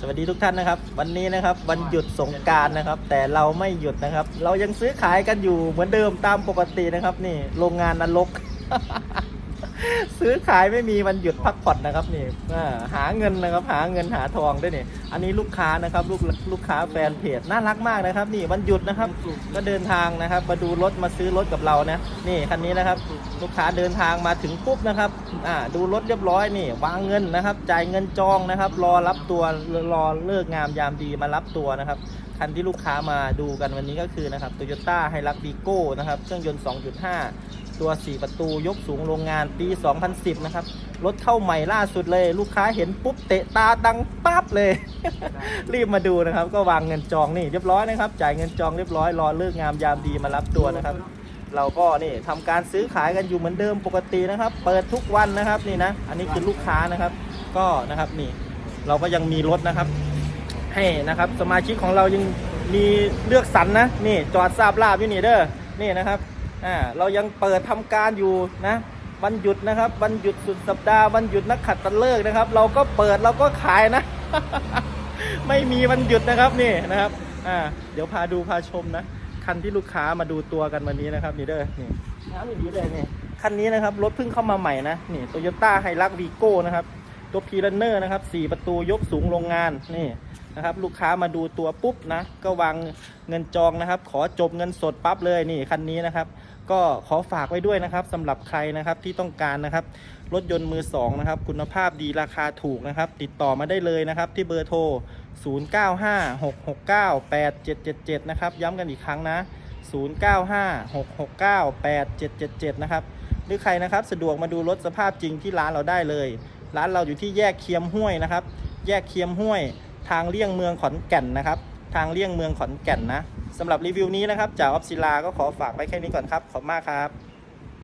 สวัสดีทุกท่านนะครับ วันนี้นะครับวันหยุดสงการนะครับ แต่เราไม่หยุดนะครับ เรายังซื้อขายกันอยู่เหมือนเดิมตามปกตินะครับ นี่โรงงานนรก ซื้อขายไม่มีวันหยุดพักผ่อนนะครับนี่หาเงินนะครับหาเงินหาทองด้วยนี่อันนี้ลูกค้านะครับลูกลูกค้าแฟนเพจน่ารักมากนะครับนี่วันหยุดนะครับก็เดินทางนะครับมาดูรถมาซื้อรถกับเรานะนี่คันนี้นะครับลูกค้าเดินทางมาถึงปุ๊บนะครับอ่าดูรถเรียบร้อยนี่ วางเงินนะครับ จ่ายเงินจองนะครับ รอรับตัวรอเลิกงามยามดีมารับตัวนะครับ คันที่ลูกค้ามาดูกันวันนี้ก็คือนะครับ Toyota h i l u x v i g o นะครับ เครื่องยนต์ 2.5 ตัว 4 ประตูยกสูงโรงงานปี 2010 นะครับ รถเข้าใหม่ล่าสุดเลย ลูกค้าเห็นปุ๊บเตะตาดังปั๊บเลย รีบมาดูนะครับ ก็วางเงินจองนี่เรียบร้อยนะครับ จ่ายเงินจองเรียบร้อย รอเลิกงามยามดีมารับตัวนะครับ เราก็นี่ทำการซื้อขายกันอยู่เหมือนเดิมปกตินะครับ เปิดทุกวันนะครับนี่นะ อันนี้คือลูกค้านะครับ ก็นะครับนี่ เราก็ยังมีรถนะครับ ให้นะครับ สมาชิกของเรายังมีเลือกสรรนะนี่จอดทราบลาบอยู่นี่เด้อนี่นะครับอ่าเรายังเปิดทำการอยู่นะวันหยุดนะครับวันหยุดสุดสัปดาห์วันหยุดนักขัดตฤกษ์นะครับ เราก็เปิดเราก็ขายนะ ไม่มีวันหยุดนะครับนี่นะครับอ่าเดี๋ยวพาดูพาชมนะคันที่ลูกค้ามาดูตัวกันวันนี้นะครับนี่เด้อนี่น้ำอย่างนี้เลยนี่คันนี้นะครับรถเพิ่งเข้ามาใหม่นะนี่โตโยต้าไฮรักวีโก้นะครับตัวพีรันเนอร์นะครับสี่ประตูยกสูงโรงงานนี่ นะครับ ลูกค้ามาดูตัวปุ๊บนะ ก็วางเงินจองนะครับ ขอจบเงินสดปั๊บเลยนี่คันนี้นะครับ ก็ขอฝากไว้ด้วยนะครับสำหรับใครนะครับที่ต้องการนะครับ รถยนต์มือสองนะครับ คุณภาพดีราคาถูกนะครับ ติดต่อมาได้เลยนะครับ ที่เบอร์โทร 0956698777 นะครับ ย้ำกันอีกครั้งนะ 0956698777 นะครับหรือใครนะครับสะดวกมาดูรถสภาพจริงที่ร้านเราได้เลย ร้านเราอยู่ที่แยกเคียมห้วยนะครับ แยกเคียมห้วย ทางเลี่ยงเมืองขอนแก่นนะครับ ทางเลี่ยงเมืองขอนแก่นนะสำหรับรีวิวนี้นะครับจากออฟซิลาก็ขอฝากไว้แค่นี้ก่อนครับ ขอบคุณมากครับ